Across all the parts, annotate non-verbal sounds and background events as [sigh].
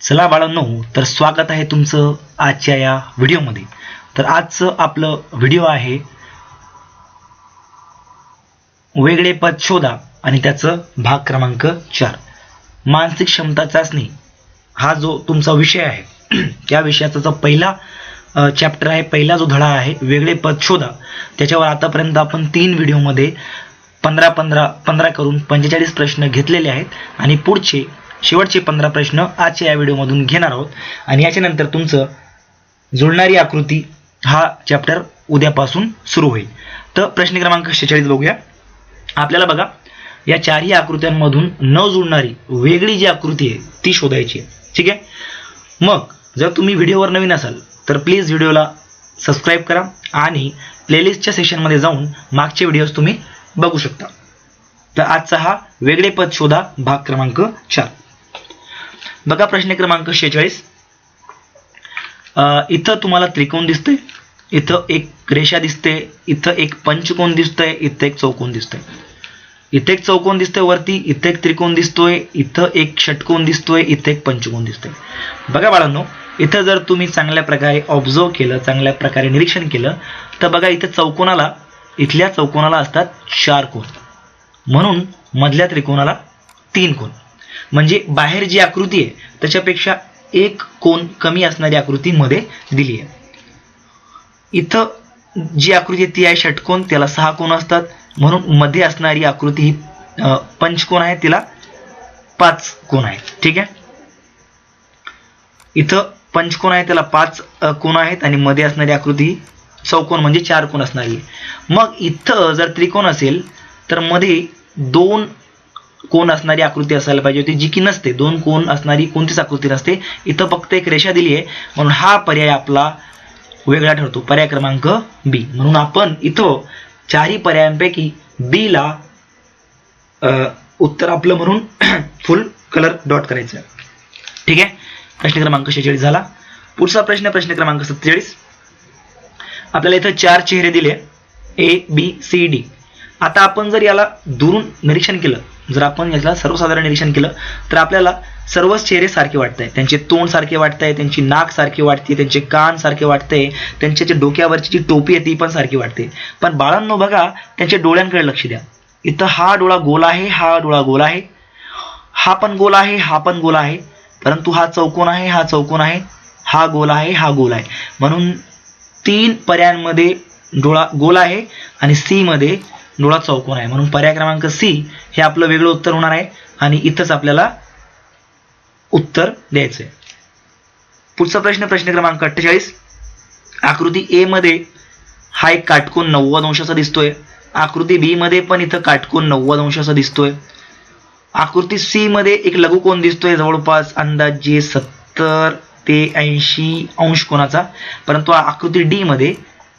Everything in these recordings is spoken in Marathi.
चला बाळांनो तर स्वागत आहे तुमचं आजच्या या व्हिडिओमध्ये. तर आजचं आपलं व्हिडिओ आहे वेगळे पद शोधा आणि त्याचं भाग क्रमांक चार. मानसिक क्षमता चाचणी हा जो तुमचा विषय आहे [clears throat] त्या विषयाचा जो पहिला चॅप्टर आहे पहिला जो धडा आहे वेगळे पद शोधा. त्याच्यावर आतापर्यंत आपण तीन व्हिडिओमध्ये पंधरा पंधरा पंधरा करून पंचेचाळीस प्रश्न घेतलेले आहेत आणि पुढचे शेवटचे पंधरा प्रश्न आजच्या या व्हिडिओमधून घेणार आहोत. आणि याच्यानंतर तुमचं जुळणारी आकृती हा चॅप्टर उद्यापासून सुरू होईल. तर प्रश्न क्रमांक शेहेचाळीस बघूया. आपल्याला बघा या चारही आकृत्यांमधून न जुळणारी वेगळी जी आकृती आहे ती शोधायची आहे. ठीक आहे? मग जर तुम्ही व्हिडिओवर नवीन असाल तर प्लीज व्हिडिओला सबस्क्राईब करा आणि प्लेलिस्टच्या सेशनमध्ये जाऊन मागचे व्हिडिओज तुम्ही बघू शकता. तर आजचा हा वेगळे पद शोधा भाग क्रमांक चार. बघा प्रश्न क्रमांक शेहेचाळीस. इथं तुम्हाला त्रिकोण दिसतंय इथं एक रेषा दिसते इथं एक पंचकोन दिसतंय इथं एक चौकोन दिसतंय. इथे एक चौकोन दिसतोय वरती इथे एक त्रिकोण दिसतोय इथं एक षटकोन दिसतोय इथे एक पंचकोन दिसतोय. बघा बाळांनो इथं जर तुम्ही चांगल्या प्रकारे ऑब्झर्व केलं चांगल्या प्रकारे निरीक्षण केलं तर बघा इथं चौकोनाला इथल्या चौकोनाला असतात चार कोण म्हणून मधल्या त्रिकोणाला तीन कोण म्हणजे बाहेर जी आकृती आहे त्याच्यापेक्षा एक कोण कमी असणारी आकृतीमध्ये दिली आहे. इथं जी आकृती ती आहे षटकोन त्याला सहा कोण असतात. म्हणून मध्ये असणारी आकृती ही पंचकोन आहे तिला पाच कोण आहेत. ठीक आहे? इथं पंचकोन आहे त्याला पाच कोण आहेत आणि मध्ये असणारी आकृती ही चौकोन म्हणजे चार कोण असणारी आहे. मग इथं जर त्रिकोण असेल तर मध्ये दोन कोण असणारी आकृती असायला पाहिजे होती जी की नसते. दोन कोण असणारी कोणतीच आकृती नसते. इथं फक्त एक रेषा दिली आहे. म्हणून हा पर्याय आपला वेगळा ठरतो. पर्याय क्रमांक बी म्हणून आपण इथं चारही पर्यायांपैकी बी ला उत्तर आपलं म्हणून फुल कलर डॉट करायचं ठीक आहे? प्रश्न क्रमांक शेहेचाळीस झाला. पुढचा प्रश्न प्रश्न क्रमांक सत्तेचाळीस. आपल्याला इथं चार चेहरे दिले. ए बी सी डी आता आपण जर याला दुरून निरीक्षण केलं जर आपण याला सर्वसाधारण निरीक्षण केलं तर आपल्याला सर्वच चेहरे सारखे वाटत आहेत त्यांचे तोंड सारखे वाटत आहे त्यांची नाक सारखी वाटते त्यांचे कान सारखे वाटते त्यांच्या जे डोक्यावरची जी टोपी आहे ती पण सारखी वाटते. पण बाळांनो बघा त्यांच्या डोळ्यांकडे लक्ष द्या. इथं हा डोळा गोल आहे हा डोळा गोल आहे. हा पण गोल आहे हा पण गोल आहे. परंतु हा चौकोन आहे हा चौकोन आहे. हा गोल आहे हा गोल आहे. म्हणून तीन पर्यायांमध्ये डोळा गोल आहे आणि सी मध्ये डोळा चौकोन आहे. म्हणून पर्याय क्रमांक सी हे आपलं वेगळं उत्तर होणार आहे आणि इथंच आपल्याला उत्तर द्यायचं आहे पुढचा प्रश्न प्रश्न क्रमांक अठ्ठेचाळीस. आकृती ए मध्ये हा एक काटकोन नव्वद अंशाचा दिसतोय. आकृती बी मध्ये पण इथं काटकोन नव्वद अंशाचा दिसतोय. आकृती सी मध्ये एक लघुकोन दिसतोय जवळपास अंदाजे सत्तर ते ऐंशी अंश कोणाचा परंतु आकृती डी मध्ये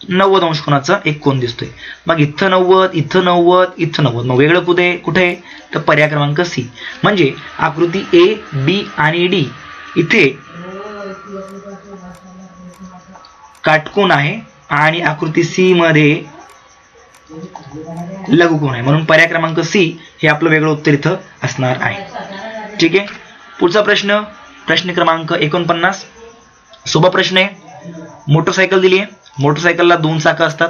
नव्वद अंश कोणाचा एक कोण दिसतोय. मग इथं नव्वद इथं नव्वद इथं नव्वद. मग वेगळं कुठे कुठे? आहे? तर पर्याय क्रमांक सी. म्हणजे आकृती ए बी आणि डी इथे काटकोण आहे आणि आकृती सी मध्ये लघुकोन आहे. म्हणून पर्याय क्रमांक सी हे आपलं वेगळं उत्तर इथं असणार आहे. ठीक आहे? पुढचा प्रश्न. प्रश्न क्रमांक एकोणपन्नास. सोबा प्रश्न आहे. मोटरसायकल दिली आहे मोटरसायकलला दोन चाकं असतात.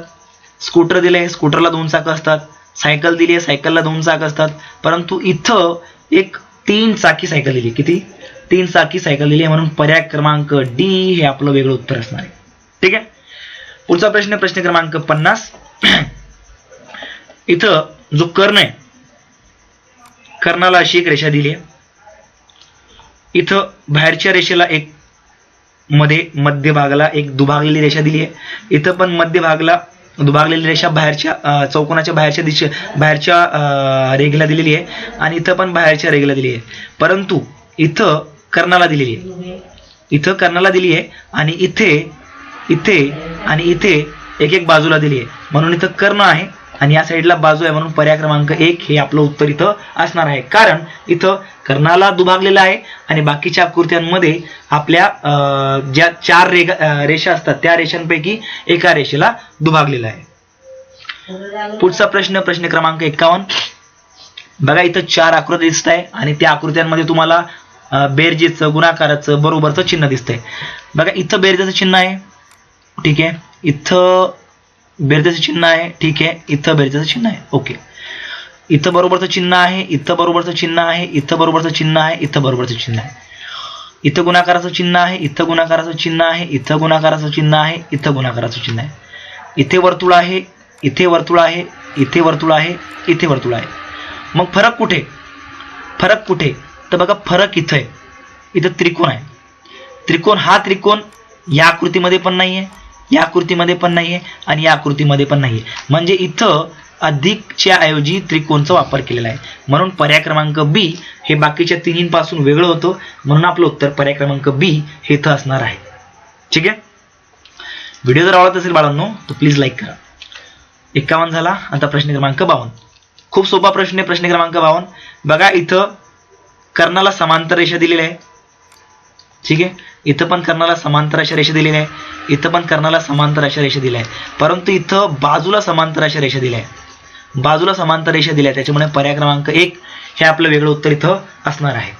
स्कूटर दिले आहे स्कूटरला दोन चाकं असतात. सायकल दिली आहे सायकलला दोन चाकं असतात. परंतु इथं एक तीन चाकी सायकल दिली. किती? तीन चाकी सायकल दिली. आहे म्हणून पर्याय क्रमांक डी हे आपलं वेगळं उत्तर असणार आहे. ठीक आहे? पुढचा प्रश्न प्रश्न क्रमांक पन्नास. इथं जो कर्ण आहे कर्णाला अशी एक रेषा दिली आहे. इथं बाहेरच्या रेषेला एक मध्ये मध्यभागाला एक दुभागलेली रेषा दिली आहे. इथं पण मध्यभागला दुभागलेली रेषा बाहेरच्या चौकोनाच्या बाहेरच्या दिशे बाहेरच्या रेघेला दिलेली आहे आणि इथं पण बाहेरच्या रेघेला दिली आहे. परंतु इथं कर्णाला दिलेली आहे. इथं कर्णाला दिली आहे आणि इथे इथे आणि इथे एक एक बाजूला दिली आहे. म्हणून इथं कर्ण आहे. आणि या साईडला बाजू आहे म्हणून पर्याय क्रमांक एक हे आपलं उत्तर इथं असणार आहे. कारण इथं कर्णाला दुभागलेलं आहे आणि बाकीच्या आकृत्यांमध्ये आपल्या अं, ज्या चार रेगा रेषा असतात त्या रेषांपैकी एका रेषेला दुभागलेला आहे. पुढचा प्रश्न प्रश्न क्रमांक एकावन्न. बघा इथं चार आकृती दिसत आहे आणि त्या आकृत्यांमध्ये तुम्हाला बेरजेचं गुणाकाराचं बरोबरचं चिन्ह दिसतंय. बघा इथं बेरजेचं चिन्ह आहे. ठीक आहे. इथं बेरजेचं चिन्ह आहे ठीक आहे. इथं बेरजेचं चिन्ह आहे. ओके. इथं बरोबरचं चिन्ह आहे इथं बरोबरचं चिन्ह आहे इथं बरोबरचं चिन्ह आहे इथं बरोबरचं चिन्ह आहे. इथं गुणाकाराचं चिन्ह आहे इथं गुणाकाराचं चिन्ह आहे इथं गुणाकाराचं चिन्ह आहे इथं गुणाकाराचं चिन्ह आहे. इथे वर्तुळ आहे इथे वर्तुळ आहे इथे वर्तुळ आहे इथे वर्तुळ आहे. मग फरक कुठे? फरक कुठे? तर बघा फरक इथं आहे. इथं त्रिकोण आहे. त्रिकोण हा त्रिकोण या आकृतीमध्ये पण नाही आहे या आकृतीमध्ये पण नाही आहे आणि या आकृतीमध्ये पण नाही आहे म्हणजे इथं अधिकच्या ऐवजी त्रिकोणचा वापर केलेला आहे. म्हणून पर्याय क्रमांक बी हे बाकीच्या तिन्हींपासून वेगळं होतं. म्हणून आपलं उत्तर पर्याय क्रमांक बी हे इथं असणार आहे. ठीक आहे? व्हिडिओ जर आवडत असेल बाळांनो तर प्लीज लाईक करा. एक्कावन्न झाला आता प्रश्न क्रमांक बावन्न. खूप सोपा प्रश्न आहे प्रश्न क्रमांक बावन्न. बघा इथं कर्णाला समांतर रेषा दिलेली आहे. ठीक आहे? इथं पण कर्णाला समांतर अशा रेषा दिलेल्या आहे इथं पण कर्णाला समांतर अशा रेषा दिल्या आहे परंतु इथं बाजूला समांतर अशा रेषा दिल्या आहे बाजूला समांतर रेषा दिल्या त्याच्यामुळे पर्याय क्रमांक एक हे आपलं वेगळं उत्तर इथं असणार आहे.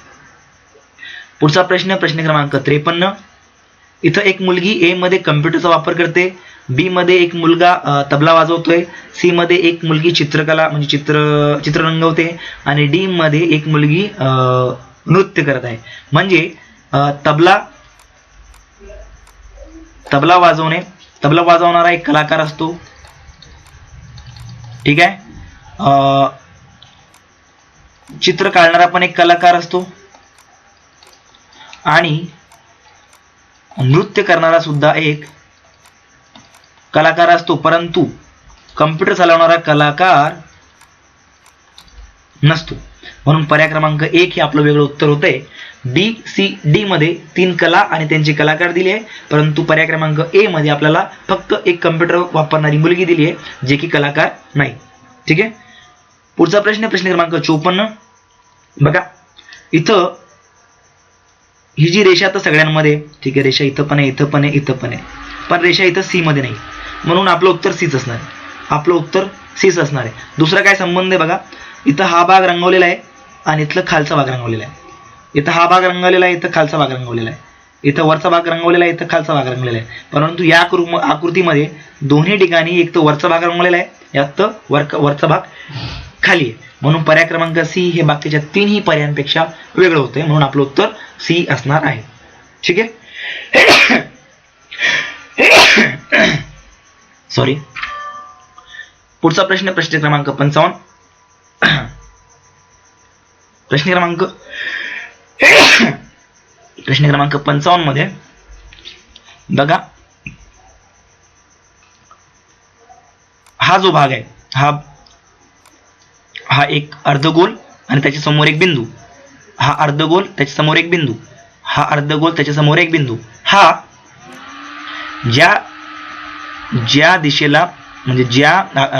पुढचा प्रश्न प्रश्न क्रमांक त्रेपन्न. इथं एक मुलगी ए मध्ये कम्प्युटरचा वापर करते. बी मध्ये एक मुलगा तबला वाजवतोय. सी मध्ये एक मुलगी चित्रकला म्हणजे चित्र चित्र रंगवते आणि डी मध्ये एक मुलगी नृत्य करत आहे. म्हणजे तबला तबला वाजवणे. तबला वाजवणारा एक कलाकार असतो. ठीक आहे? चित्र काढणारा पण एक कलाकार असतो. आणि नृत्य करणारा सुद्धा एक कलाकार असतो. परंतु कम्प्युटर चालवणारा कलाकार नसतो. म्हणून पर्याय क्रमांक एक हे आपलं वेगळं उत्तर होतंय. डी सी डी मध्ये तीन कला आणि त्यांचे कलाकार दिले आहे. परंतु पर्याय क्रमांक ए मध्ये आपल्याला फक्त एक कम्प्युटर वापरणारी मुलगी दिली आहे जे की कलाकार नाही. ठीक आहे? पुढचा प्रश्न प्रश्न क्रमांक चोपन्न. बघा इथं ही जी रेषा तर सगळ्यांमध्ये ठीक आहे रेषा इथं पण आहे इथं पण आहे इथं पण आहे. पण रेषा इथं सी मध्ये नाही. म्हणून आपलं उत्तर सीच असणार आहे. आपलं उत्तर सीच असणार आहे. दुसरा काय संबंध आहे बघा? इथं हा भाग रंगवलेला आहे आणि इथलं खालचा भाग रंगवलेला आहे. इथं हा भाग रंगवलेला आहे इथं खालचा भाग रंगवलेला आहे. इथं वरचा भाग रंगवलेला आहे इथं खालचा भाग रंगलेला आहे. परंतु या आकृतीमध्ये दोन्ही ठिकाणी एक तर वरचा भाग रंगवलेला आहे यात तर वर वरचा भाग खाली आहे. म्हणून पर्याय क्रमांक सी हे बाकीच्या तीनही पर्यायांपेक्षा वेगळं होतंय म्हणून आपलं उत्तर सी असणार आहे. ठीक आहे? सॉरी पुढचा प्रश्न प्रश्न क्रमांक पंचावन्न. प्रश्न क्रमांक प्रश्न क्रमांक पंचावन्नमध्ये. बघा. हा जो भाग आहे हा हा एक अर्धगोल आणि त्याच्यासमोर एक बिंदू. हा अर्धगोल त्याच्यासमोर एक बिंदू. हा अर्धगोल त्याच्यासमोर एक बिंदू. हा ज्या ज्या दिशेला म्हणजे ज्या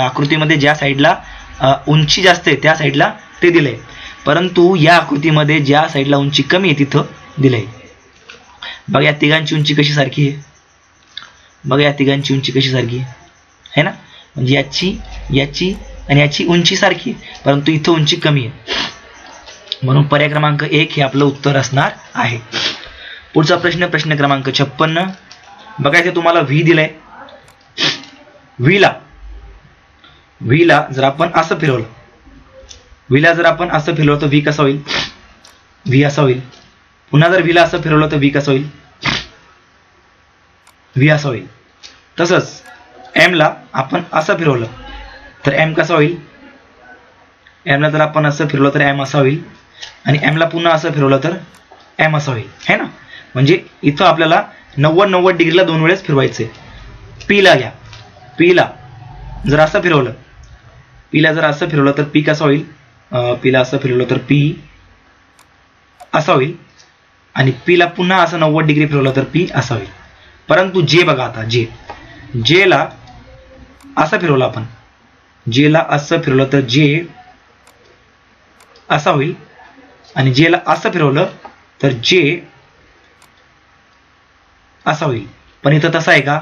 आकृतीमध्ये ज्या साईडला उंची जास्त आहे त्या साईडला ते दिलंय. परंतु या आकृतीमध्ये ज्या साईडला उंची कमी आहे तिथं दिलंय. बघा या तिघांची उंची कशी सारखी आहे. बघा या तिघांची उंची कशी सारखी आहे. है ना? म्हणजे याची याची आणि याची उंची सारखी आहे परंतु इथं उंची कमी आहे. म्हणून पर्याय क्रमांक एक हे आपलं उत्तर असणार आहे. पुढचा प्रश्न प्रश्न क्रमांक छप्पन्न. बघायचं तुम्हाला व्ही दिलंय. व्हीला व्हीला जर आपण असं फिरवलं व्हीला जर आपण असं फिरवलं तर व्ही कसा होईल? व्ही असा होईल. पुन्हा जर व्हीला असं फिरवलं तर व्ही कसं होईल? व्ही असा होईल. तसंच एमला आपण असं फिरवलं तर एम कसा होईल? एमला जर आपण असं फिरवलं तर एम असा होईल. आणि एमला पुन्हा असं फिरवलं तर एम असा होईल. है ना? म्हणजे इथं आपल्याला नव्वद नव्वद डिग्रीला दोन वेळेस फिरवायचे पीला घ्या. पीला जर असं फिरवलं पीला जर असं फिरवलं तर पी कसा होईल? पीला असं फिरवलं तर पी असा होईल. आणि पीला पुन्हा असं नव्वद डिग्री फिरवलं तर पी असा होईल. परंतु जे बघा आता जे. जेला असं फिरवलं आपण. जेला असं फिरवलं तर जे असा होईल. आणि जेला असं फिरवलं तर जे असा होईल. पण इथं तसं आहे का?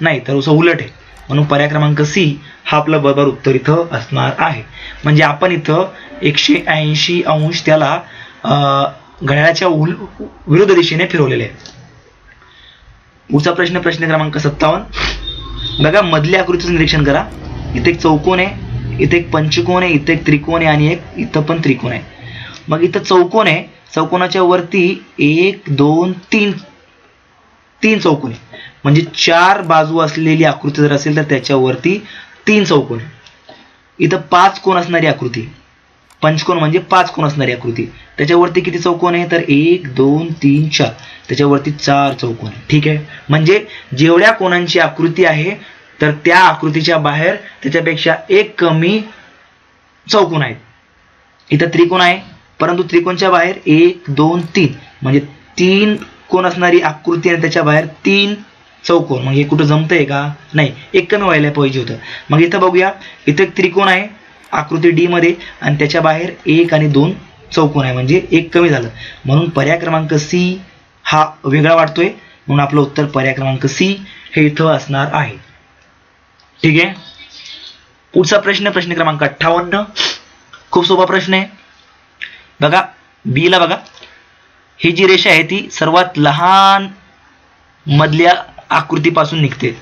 नाही तर असं उलट आहे. म्हणून पर्याय क्रमांक सी हा आपलं बरोबर उत्तर इथं असणार आहे. म्हणजे आपण इथं एकशे ऐंशी अंश त्याला अं, घड्याळाच्या उल विरुद्ध दिशेने फिरवलेले आहे पुढचा प्रश्न प्रश्न क्रमांक सत्तावन्न. बघा मधल्या आकृतीचं निरीक्षण करा. इथे एक चौकोन आहे इथे एक पंचकोन आहे इथे एक त्रिकोण आहे आणि एक इथं पण त्रिकोण आहे. मग इथं चौकोन आहे चौकोनाच्या वरती एक दोन तीन तीन चौकोन आहे. म्हणजे चार बाजू असलेली आकृती जर असेल तर त्याच्यावरती तीन चौकोन. इथं पाच कोण असणारी आकृती. पंचकोन म्हणजे पाच कोण असणारी आकृती. त्याच्यावरती किती चौकोन आहे? तर एक दोन तीन चार. त्याच्यावरती चार चौकोन. आहे ठीक आहे? म्हणजे जेवढ्या कोणांची आकृती आहे तर त्या आकृतीच्या बाहेर त्याच्यापेक्षा एक कमी चौकोन आहेत. इथं त्रिकोण आहे. परंतु त्रिकोणच्या बाहेर एक दोन तीन. म्हणजे तीन कोण असणारी आकृती आणि त्याच्या बाहेर तीन चौकोन मग हे कुठं जमतंय का? नाही एक कमी व्हायला पाहिजे होतं. मग इथं बघूया इथं एक त्रिकोण आहे आकृती डी मध्ये आणि त्याच्या बाहेर एक आणि दोन चौकोन आहे. म्हणजे एक कमी झालं. म्हणून पर्याय क्रमांक सी हा वेगळा वाटतोय म्हणून आपलं उत्तर पर्याय क्रमांक सी हे इथं असणार आहे. ठीक आहे? पुढचा प्रश्न प्रश्न क्रमांक अठ्ठावन्न. खूप सोपा प्रश्न आहे. बघा बी ला बघा. ही जी रेषा आहे ती सर्वात लहान मधल्या आकृतीपासून निघते.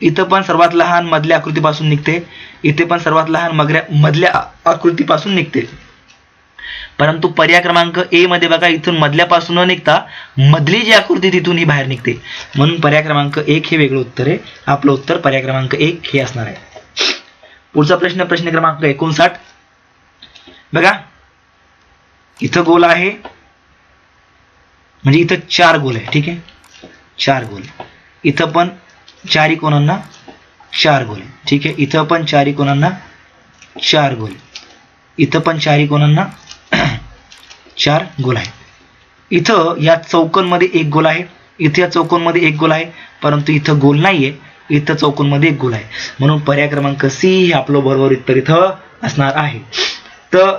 इथं पण सर्वात लहान मधल्या आकृतीपासून निघते. इथे पण सर्वात लहान मगऱ्या मधल्या आकृतीपासून निघते. परंतु पर्याय क्रमांक ए मध्ये बघा इथून मधल्यापासून न निघता मधली जी आकृती तिथून ही बाहेर निघते. म्हणून पर्याय क्रमांक एक हे वेगळं उत्तर आहे. आपलं उत्तर पर्याय क्रमांक एक हे असणार आहे. पुढचा प्रश्न प्रश्न क्रमांक एकोणसाठ. बघा इथं गोल आहे. म्हणजे इथं चार गोल आहे ठीक आहे? चार गोल. इथं पण चारी कोणांना चार गोल. ठीक आहे? इथं पण चारी कोणांना चार गोल. इथं पण चारी कोणांना [clears throat] चार गोल आहे इथं या चौकोनमध्ये एक गोल आहे. इथे या चौकोनमध्ये एक गोल आहे. परंतु इथं गोल नाहीये. इथं चौकोनमध्ये एक गोल आहे. म्हणून पर्याय क्रमांक सी हे आपलं बरोबर उत्तर इथं असणार आहे. तर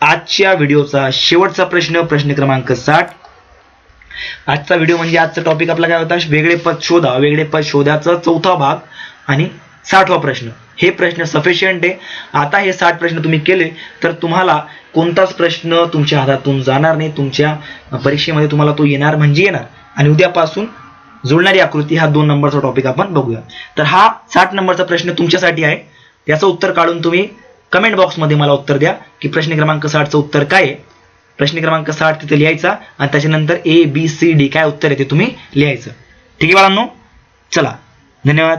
आजच्या व्हिडिओचा शेवटचा प्रश्न प्रश्न क्रमांक साठ. आजचा व्हिडिओ म्हणजे आजचा टॉपिक आपला काय होता? वेगळे पद शोधा वेगळे पद शोधाचा चौथा भाग आणि साठवा प्रश्न. हे प्रश्न सफिशियंट आहे. आता हे साठ प्रश्न तुम्ही केले तर तुम्हाला कोणताच प्रश्न तुमच्या हातातून जाणार नाही. तुमच्या परीक्षेमध्ये तुम्हाला तो येणार म्हणजे येणार. आणि उद्यापासून जुळणारी आकृती हा दोन नंबरचा टॉपिक आपण बघूया. तर हा साठ नंबरचा प्रश्न तुमच्यासाठी आहे. त्याचं उत्तर काढून तुम्ही कमेंट बॉक्समध्ये मला उत्तर द्या की प्रश्न क्रमांक साठचं उत्तर काय आहे? प्रश्न क्रमांक साठ तिथे लिहायचा आणि त्याच्यानंतर ए बी सी डी काय उत्तर आहे ते तुम्ही लिहायचं. ठीक आहे बाळांनो? चला. धन्यवाद.